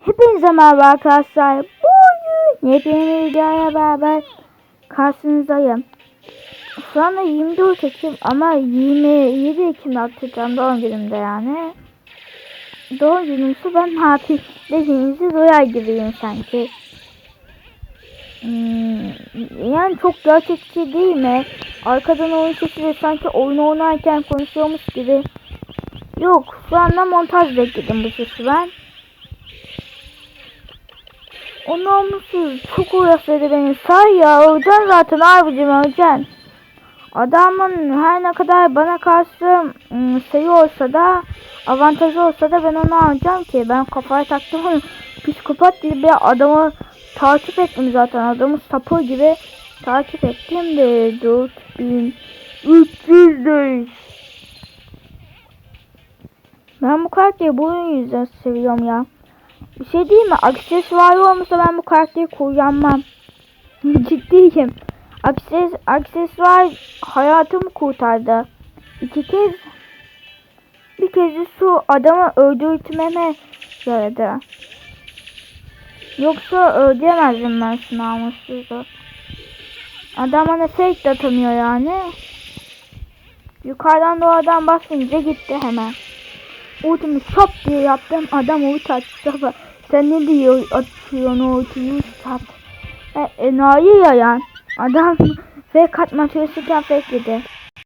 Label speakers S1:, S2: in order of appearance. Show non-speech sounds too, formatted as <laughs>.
S1: Hepinize merhaba arkadaşlar. Bugün yepyeni videoya beraber karşınızdayım. Şu anda 24 Ekim ama 27 Ekim'de atacağım doğum günümde yani. Doğum günümse ben happy dediğinizi duyar gibiyim sanki. Hmm, yani çok gerçekçi değil mi? Arkadan oyun sesi de sanki oyun oynarken konuşuyormuş gibi. Yok şu anda montaj bekledim bu sesi ben. O namussuz çok uğraştırdı beni. Say ya öleceksin zaten abicim öleceksin. Adamın her ne kadar bana karşı ım, şeyi olsa da avantajı olsa da ben onu alacağım ki. Ben kafaya taktım onu. Psikopat gibi bir adamı takip ettim zaten. Adamı sapı gibi takip ettim de 4300 Ben bu karakteri bu yüzden seviyorum ya. Bir şey değil mi? Aksesuarı olmasa ben bu karakteri kullanmam. <laughs> Ciddiyim. Akses, aksesuar hayatımı kurtardı. İki kez bir kez de şu adamı öldürtmeme yaradı. Yoksa öldüremezdim ben şu namussuzu. Adam bana fake de atamıyor yani. Yukarıdan doğadan basınca gitti hemen. Ultimi şap diye yaptım. Adam ult attı. Sen ne diyor atıyorsun ultiyi sat. E, enayi ya yani. Adam fake atma çalışırken fake yedi.